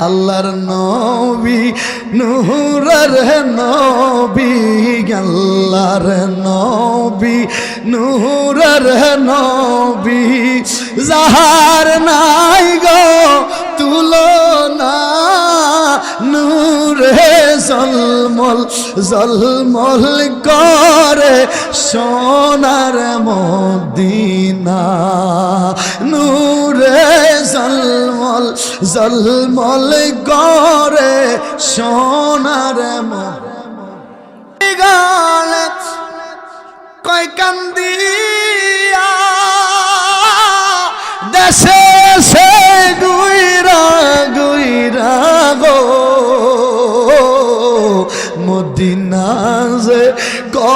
আল্লাহর নবী, নূরের নবী, আল্লাহর নবী, নূরের নবী। যাহার নাই গো তুলনা, নূরে জলমল জলমল করে সোনার মদিনা। নূরে জলমল জলমল গরে সোনার কয় কান্দিয়া দেশে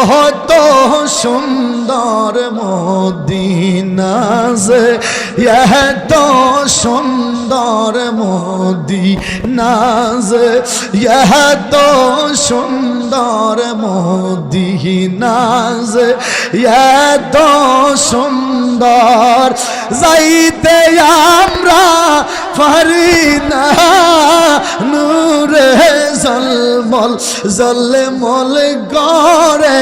কত সুন্দর মদিনা যে, এত সুন্দর মদিনা যে, এত সুন্দর মদিনা যে, এত সুন্দর। যাইতে আমরা পারি না। জলমল জলমল গড়ে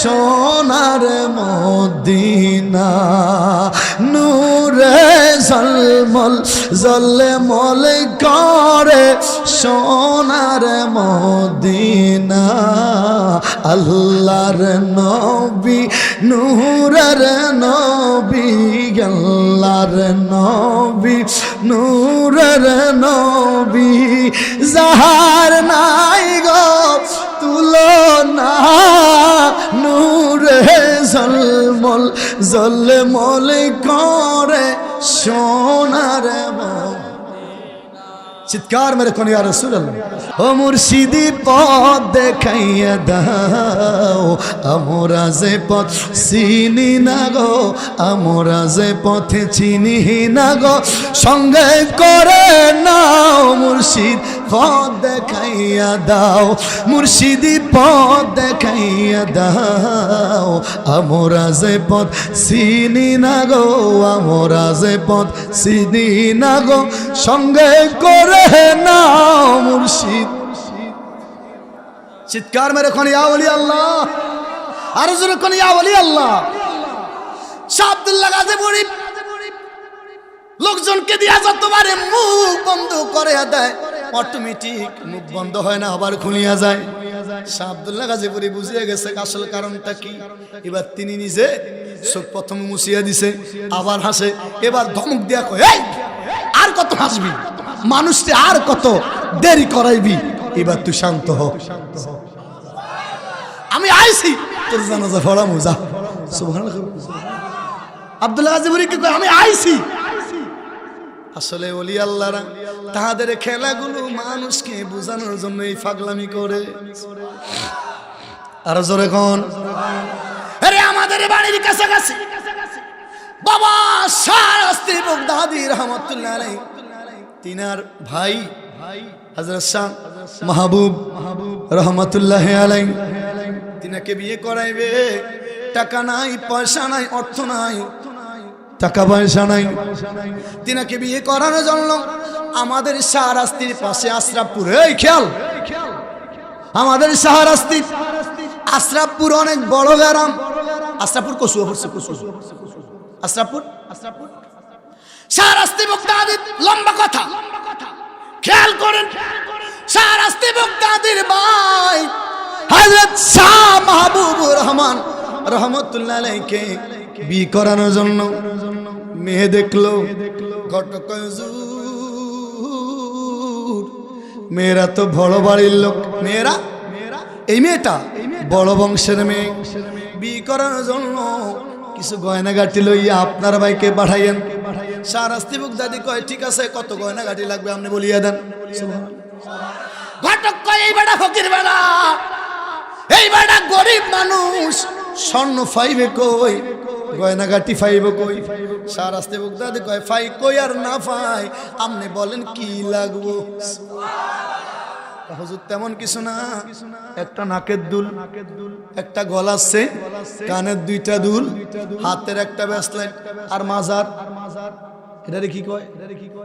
সোনার মদিনা। নূরে জলমল জলমল গড়ে সোনার মদিনা। আল্লাহর নবী, নূরের নবী, আল্লাহর নবী, নূরের নবী। যাহার নাই গো জলমল জলমল করে সোনার চিৎকার মেরে কোন রাসূলুল্লাহ? ও মুর্শিদি পথ দেখাইয়া দাও, আমরা যে পথ চিনি না গো, আমরা যে পথে চিনি না গো। সঙ্গে করে নাও মুর্শিদ পথ দেখাইয়া দাও, মুর্শিদি পথ দেখাইয়া দাও। আমরা যে পথ চিনি না গো, আমরা যে পথ চিনি না গো, সঙ্গে করে নাও মুর্শিদ। চিৎকার মেরে খন ইয়া ওলি আল্লাহ। আরও জোরে খন ইয়া ওলি আল্লাহ। শাহ গাছে পড়ি লোকজনকে দিয়া যতবারে মুখ বন্ধ করে দেয়। অটোমেটিক মুখ বন্ধ হয় না আবার খুলিয়া যায়। শাহ আব্দুল্লাহ গাজীপুরি বুঝিয়ে গেছে আসল কারণটা কি। এবার তিনি নিজে চোখ প্রথম মুছিয়া দিছে আবার হাসে এবার ধমক দিয়া কয় "এই, আর কত হাসবি? মানুষকে আর কত দেরি করাইবি? এবার তুই শান্ত হ। আমি আইছি তোর জানাজা ফড়ামু যা। সুবহানাল্লাহ। আব্দুল্লাহ গাজীপুরি কি আমি আইছি। আসলে ওলি আল্লাহরা, তাহাদের খেলাগুলো মানুষকে বোঝানোর জন্য এই ফাগলামি করে। আর জোরে কোন। আরে আমাদের বাড়ির কাছাকাছি। বাবা শাস্ত্রী দাদি রহমতুল্লাহ তিনার ভাই হজরত শাহ মাহবুব রহমতুল্লাহ আলাই তিনাকে বিয়ে করাইবে। টাকা নাই, পয়সা নাই, অর্থ নাই। টাকা পয়সা নাই। তিনাকে বিয়ে করানোর জন্য আমাদের শাহরাস্তির পাশে আশরাফপুর এই খেয়াল। আমাদের শাহরাস্তি আশরাফপুর অনেক বড় গ্রাম। আশরাফপুর কসুয়া পড়ছে কসুয়া আশরাফপুর? আশরাফপুর শাহরাস্তি মুক্তাদির লম্বা কথা। খেয়াল করেন শাহরাস্তি মুক্তাদির ভাই হযরত শাহ মাহবুবুর রহমান রহমতুল্লাহ আলাইকে বিয়ে করানোর জন্য। মেয়ে দেখল, ঘটক মেয়েরা তো বড় বাড়ির লোক। মেয়েরা? এই মেয়েটা বড় বংশের মেয়ে। বিয়ে করানোর জন্য কিছু গয়নাগাটি লইয়া আপনার ভাইকে পাঠাইয়েন। সারাস্তি বুক দাদি কয়, ঠিক আছে, কত গয়নাগাটি লাগবে আপনি বলিয়া দেন। ঘটক কয়, এই বেটা ফকির বেড়া এই বেটা গরিব মানুষ, স্বর্ণ ফাইবে কই? গয়নাগাটি ফাইব কই? সার আসতে বুকদাদি কয়, ফাই কই আর না ফাই? আপনি বলেন, কি লাগবো? হুজুর তেমন কিছু না। একটা নাকের দুল, একটা গলাচ্ছে কানের দুইটা দুল, হাতের একটা ব্যাসলাইট আর মাজার। এটা কি কয়?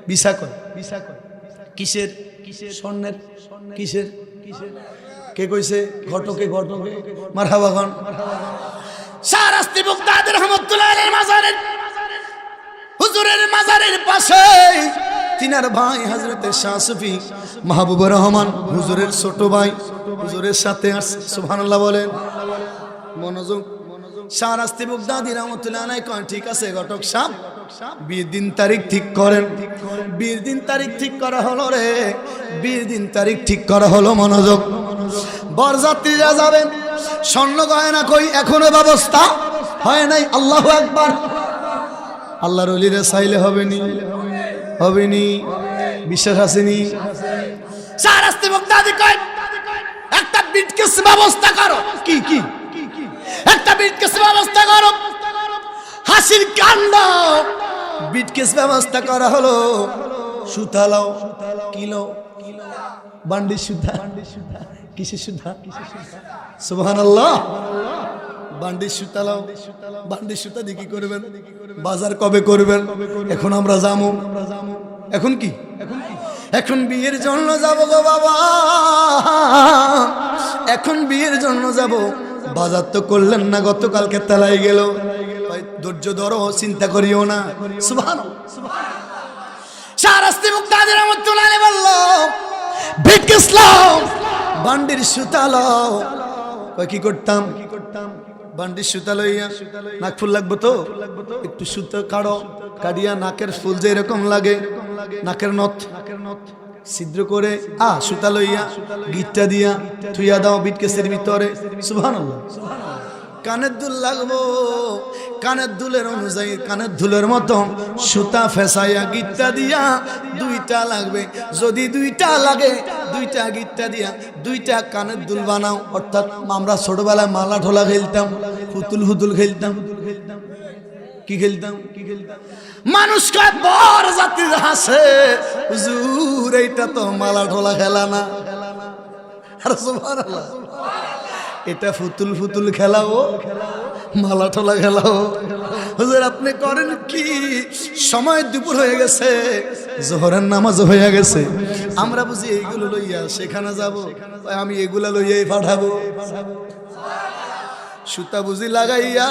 বিশা কয়। বিশা কয় কিসের কিসের? স্বর্ণের। কিসের? কে কইছে? ঘটকে ঘটকে। মারহাবা খান। শাহরাস্তি মুক্তাদ রহমতুল্লাহ মাজারের, হুজুরের মাজারের পাশে। তিনার ভাই হজরতে শাহ সুফি মাহবুবুর রহমান, হুজুরের ছোট ভাই, হুজুরের সাথে সুবহানাল্লাহ বলেন মনোযোগ। কয়, ঠিক আছে ঘটক বিয়ের দিন তারিখ ঠিক করেন। বিয়ের দিন তারিখ ঠিক করা হলো রে। বিয়ের দিন তারিখ ঠিক করা হলো মনোযোগ। বরযাত্রীরা যাবেন, স্বর্ণ গয়না কই, এখনও ব্যবস্থা হয় নাই, আল্লাহ একবার আল্লাহর অলিরে চাইলে হবে নি হবে নি, বিশ্বাস আসেনি শাহরাস্তি মুগদাদি কয়, একটা বিটকেস ব্যবস্থা করো। কি কি? একটা বিটকেস ব্যবস্থা করো। হাসির কাণ্ড। বিটকেস ব্যবস্থা করা হলো সুতালাও কিলো বান্ডি কিসের সুতা সুবহান আল্লাহ বাজার কবে করবেন? এখন আমরা এখন কি? এখন বিয়ের জন্য যাব গো বাবা। এখন বিয়ের জন্য যাব। বাজার তো করলেন না, গতকালকে তেলাই গেল। ধৈর্য ধরো, চিন্তা করিও না। সুবহান বান্ডির কি করতাম? বান্ডির নাক ফুল লাগবো তো? একটু সুতো কাড়ো কাটিয়া নাকের ফুল যে এরকম লাগে, নাকের নথ নাকের নথ ছিদ্র করে, আ, সুতা লইয়া গিটটা দিয়া থুইয়া দাও বিটকেসের ভিতরে। সুবহানাল্লাহ। কানের দুল লাগবো। কানের দুলের অনুযায়ী কানের দুলের মতো সুতা ফেসাইয়া গিটটা দিয়া দুইটা লাগবে। যদি দুইটা লাগে, দুইটা গিটটা দিয়া দুইটা কানের দুল বানাও। অর্থাৎ আমরা ছোটবেলায় মালা ঠোলা খেলতাম হুতুল হুতুল খেলতাম। কি খেলতাম? কি খেলতাম মানুষকে বর জাতির হাসে হুজুর, এইটা তো মালা ঠোলা খেলা না। আর সুবহানাল্লাহ। এটা ফুতুল ফুতুল খেলাও মালা ঠোলা খেলাও হুজুর, আপনি করেন কি? সময় দুপুর হয়ে গেছে, জোহরের নামাজ হয়ে গেছে। আমরা বুঝি এইগুলো লইয়া সেখানে যাব আমি এগুলা লইয়াই পাঠাবো। সুতা বুঝি লাগাইয়া,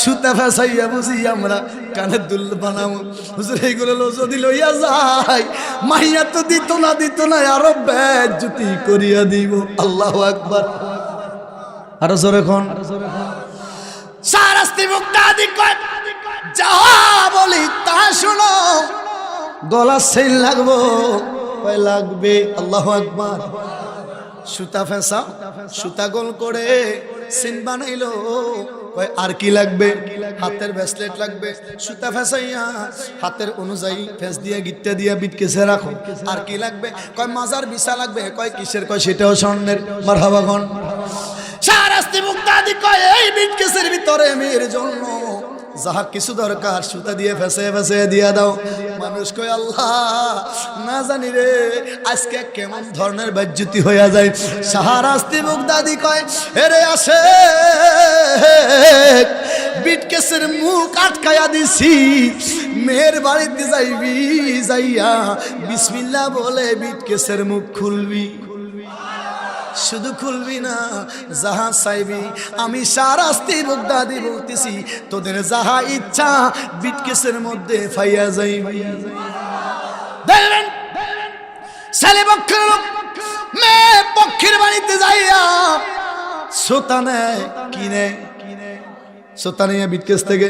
সুতা ফেসাইয়া বুঝি আমরা কানের দুল বানাবো। হুজুর, এইগুলো যদি লইয়া যাই মাইয়া তো দিত না দিত না, আরও ব্যাগ জুতি করিয়া দিব। আল্লাহ আকবার। আরও জোরে খন সারাস্তি মুক্তাদি যা বলি তা শুনো। গলা সেল লাগবো, কয়, লাগবে, আল্লাহ আকবার। সুতা ফেসা, সুতা গোল করে সিন বানাইলো, কয়, আর কি লাগবে? হাতের ব্রেসলেট লাগবে। সুতা ফেসাইয়া হাতের অনুযায়ী ফেস দিয়ে, গিটটা দিয়া বিটকেসে রাখো। আর কি লাগবে? কয়, মাজার বিছা লাগবে। কয়, কিসের? কয়, সেটাও স্বর্ণের। মারহাবাগন সারাস্তি মুক্তাদি কয়, এই বিটকেসের ভিতরে মেয়ের জন্য যাহা কিছু দরকার, সুতা দিয়ে ফেসে ফেসে দিয়া দাও। মানুষ কয়, আল্লাহ, না জানি রে, আজকে কেমন ধরনের বাজ্যুতি হইয়া যায়। সাহারাস্তি মুগদাদি কয়, এরে আসে বিটকেসের মুখ আটকায়া দিছি। মেয়ের বাড়িতে যাইবি, যাইয়া বিসমিল্লাহ বলে বিটকেসের মুখ খুলবি। শুধু খুলবি না, যাহা চাইবি, আমি সারাস্তি বুকদাদি বলতেছি, তোদের যাহা ইচ্ছা বিটকেসের মধ্যে ফাইয়া যাইবি। ছেলে পক্ষের লোক, মেয়ে পক্ষের বাড়িতে যাইয়া শ্রোতা নেয় কিনে শ্রোতা নিয়ে বিটকেস থেকে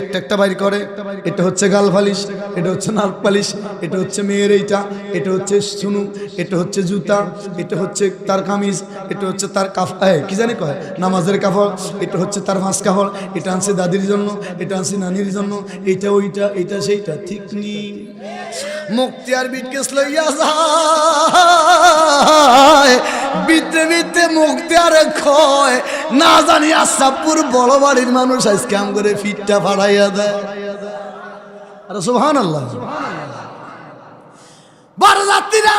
একটা একটা বাইর করে। এটা হচ্ছে গাল ফালিশ, এটা হচ্ছে নাক পালিশ, এটা হচ্ছে মেয়ের এইটা, এটা হচ্ছে সুনু, এটা হচ্ছে জুতা, এটা হচ্ছে তার কামিজ, এটা হচ্ছে তার কাফ কি জানি কয়? নামাজের কাপড় এটা হচ্ছে তার মাছ কাপড় এটা আনছে দাদির জন্য, এটা আনছে নানির জন্য, এইটা, ওইটা এটা সেইটা, ঠিক নি। মুক্তি আর বিটকেস লইয়া যায়। বিতে বিতে মুক্তিয়ার খয় না জানি আসাপুর বড় বাড়ির মানুষ, আজকে আম করে ফিটটা ফাড়াইয়া দেয়। আরে সুহান আল্লাহ বড় যাত্রীরা